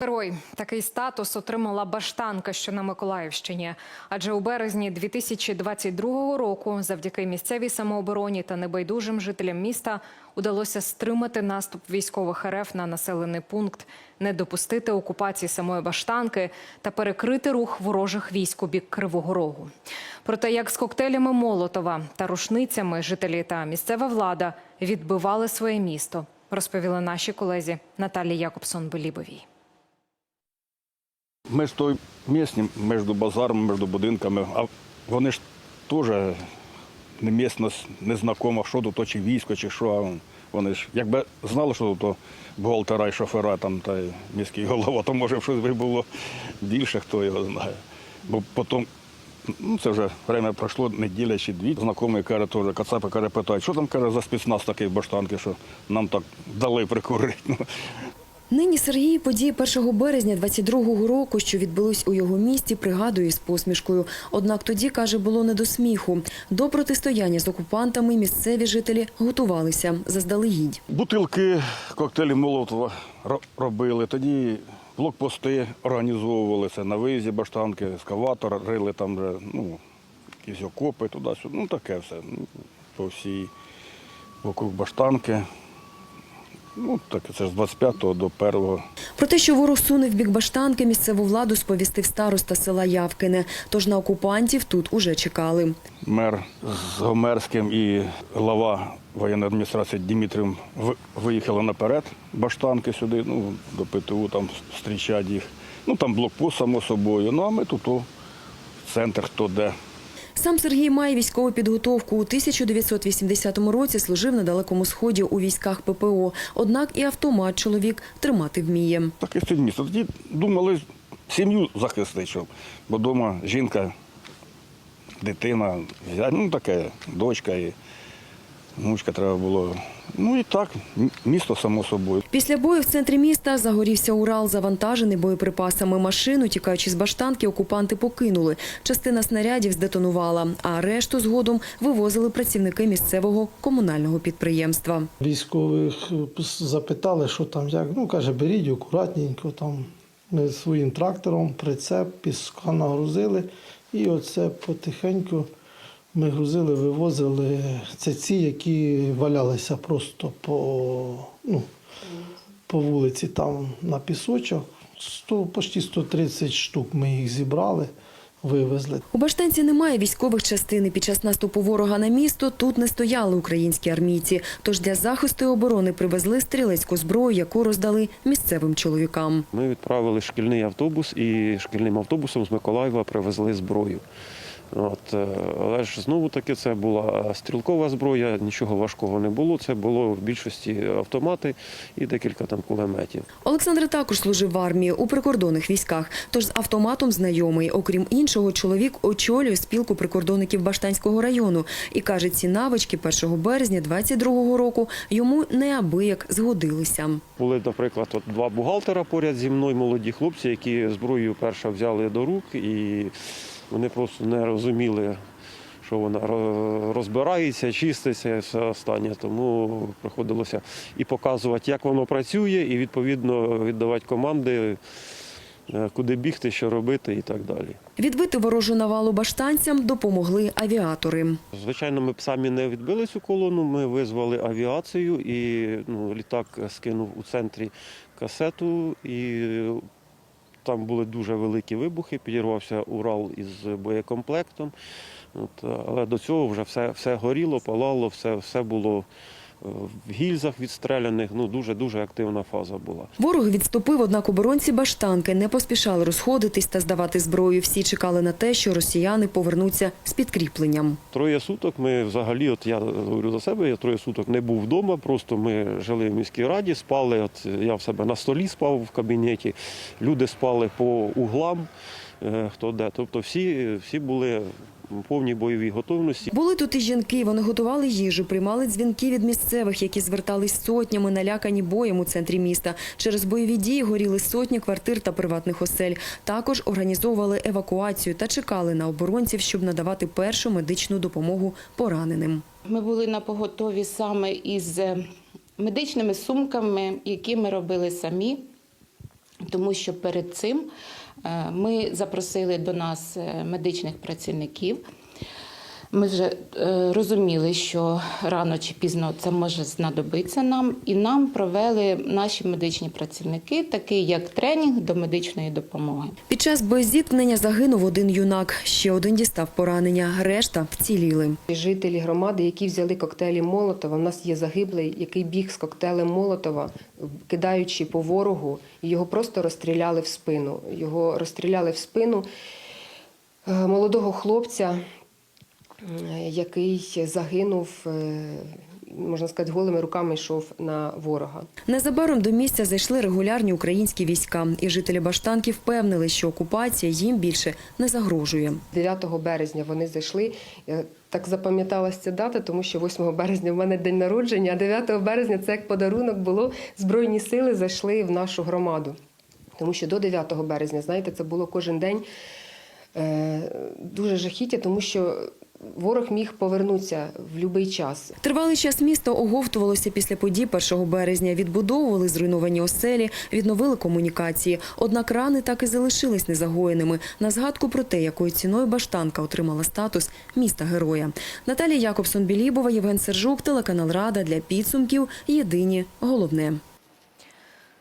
Герой такий статус отримала Баштанка, що на Миколаївщині. Адже у березні 2022 року, завдяки місцевій самообороні та небайдужим жителям міста, удалося стримати наступ військових РФ на населений пункт, не допустити окупації самої Баштанки та перекрити рух ворожих військ у бік Кривого Рогу. Проте, як з коктейлями Молотова та рушницями жителі та місцева влада відбивали своє місто, розповіли наші колезі Наталі Якобсон-Белібовій. Ми ж той місні між базарами, між будинками, а вони ж теж не місно, не знакомо, що тут, то чи військо, чи що. Вони ж, якби знали, що тут бухгалтера і шофера там, та й міський голова, то може б щось було більше, хто його знає. Бо потім, ну це вже время пройшло, неділя чи дві. Знайомий каже, теж Кацапи каже, питають, що там каже за спецназ такий баштанки, що нам так дали прикурити. Нині Сергій події 1 березня 22-го року, що відбулись у його місті, пригадує з посмішкою. Однак тоді, каже, було не до сміху. До протистояння з окупантами місцеві жителі готувалися заздалегідь. Бутилки, коктейлі Молотова робили. Тоді блокпости організовувалися на виїзді баштанки, ескаватор, рили там вже, ну, якісь окопи туди-сюди. Ну таке все. По всій вокруг баштанки. Ну, так це з 25-го до 1-го. Про те, що ворог суне в бік баштанки, місцеву владу сповістив староста села Явкине. Тож на окупантів тут уже чекали. Мер з Гомерським і глава воєнної адміністрації Дмитрів виїхали наперед баштанки сюди, ну, до ПТУ там зустрічати їх. Ну там блокпост, само собою. Ну а ми тут о, центр хто де. Сам Сергій має військову підготовку. У 1980 році служив на Далекому Сході у військах ППО. Однак і автомат чоловік тримати вміє. Так і сьогодні. Тоді думали сім'ю захистити, бо вдома жінка, дитина, ну таке, дочка і внучка треба було. Ну і так, місто само собою. Після бою в центрі міста загорівся Урал, завантажений боєприпасами. Машину, тікаючи з баштанки, окупанти покинули. Частина снарядів здетонувала, а решту згодом вивозили працівники місцевого комунального підприємства. Військових е, запитали, що там як. Ну, каже, беріть акуратненько там. Ми своїм трактором, прицеп, піска нагрузили. І оце потихеньку ми грузили, вивозили. Це ці, які валялися просто по, ну, по вулиці там на пісочок. 100, почти 130 штук ми їх зібрали, вивезли. У Баштанці немає військових частин. і Під час наступу ворога на місто тут не стояли українські армійці. Тож для захисту і оборони привезли стрілецьку зброю, яку роздали місцевим чоловікам. Ми відправили шкільний автобус і шкільним автобусом з Миколаєва привезли зброю. От, е, але ж знову таки це була стрілкова зброя, нічого важкого не було. Це було в більшості автомати і декілька там кулеметів. Олександр також служив в армії у прикордонних військах, тож з автоматом знайомий. Окрім іншого, чоловік очолює спілку прикордонників Баштанського району і каже, ці навички 1 березня 22-го року йому неабияк згодилися. Були, наприклад, от два бухгалтера поряд зі мною, молоді хлопці, які зброю перша взяли до рук, і вони просто не розуміли, що вона розбирається, чиститься і все останнє. Тому приходилося і показувати, як воно працює, і відповідно віддавати команди, е, куди бігти, що робити і так далі. Відбити ворожу навалу баштанцям допомогли авіатори. Звичайно, ми б самі не відбили цю колону. Ми визвали авіацію, і ну, літак скинув у центрі касету, і там були дуже великі вибухи. Підірвався Урал із боєкомплектом. От, але до цього вже все, все горіло, палало, все, все було в гільзах відстріляних. Ну дуже дуже активна фаза була. Ворог відступив, однак оборонці Баштанки не поспішали розходитись та здавати зброю. Всі чекали на те, що росіяни повернуться з підкріпленням. Троє суток ми взагалі, от я говорю за себе, я троє суток не був вдома, просто ми жили в міській раді, спали. От я в себе на столі спав в кабінеті, люди спали по углам, е, хто де. Тобто всі, всі були в повній бойовій готовності. Були тут і жінки, вони готували їжу, приймали дзвінки від місцевих, які звертались сотнями, налякані боєм у центрі міста. Через бойові дії горіли сотні квартир та приватних осель. Також організовували евакуацію та чекали на оборонців, щоб надавати першу медичну допомогу пораненим. Ми були на поготові саме із е, медичними сумками, які ми робили самі. Тому що перед цим ми запросили до нас е, медичних працівників. Ми вже е, розуміли, що рано чи пізно це може знадобитися нам, і нам провели наші медичні працівники такий як тренінг до медичної допомоги. Під час боєзіткнення загинув один юнак, ще один дістав поранення, решта вціліли. Жителі громади, які взяли коктейлі Молотова. У нас є загиблий, який біг з коктейлем Молотова, кидаючи по ворогу, і його просто розстріляли в спину. Його розстріляли в спину е, молодого хлопця, який загинув, е, можна сказати, голими руками йшов на ворога. Незабаром до місця зайшли регулярні українські війська, і жителі Баштанки впевнили, що окупація їм більше не загрожує. 9 березня вони зайшли. Я Так запам'яталася ця дата, тому що 8 березня в мене день народження, а 9 березня це як подарунок було. Збройні сили зайшли в нашу громаду. Тому що до 9 березня, знаєте, це було кожен день е, дуже жахіття, тому що ворог міг повернутися в будь-який час. Тривалий час місто оговтувалося після подій 1 березня. Відбудовували зруйновані оселі, відновили комунікації. Однак рани так і залишились незагоєними. На згадку про те, якою ціною Баштанка отримала статус міста героя. Наталія Якобсон Білібова, Євген Сержук, телеканал Рада для підсумків. Єдині головне.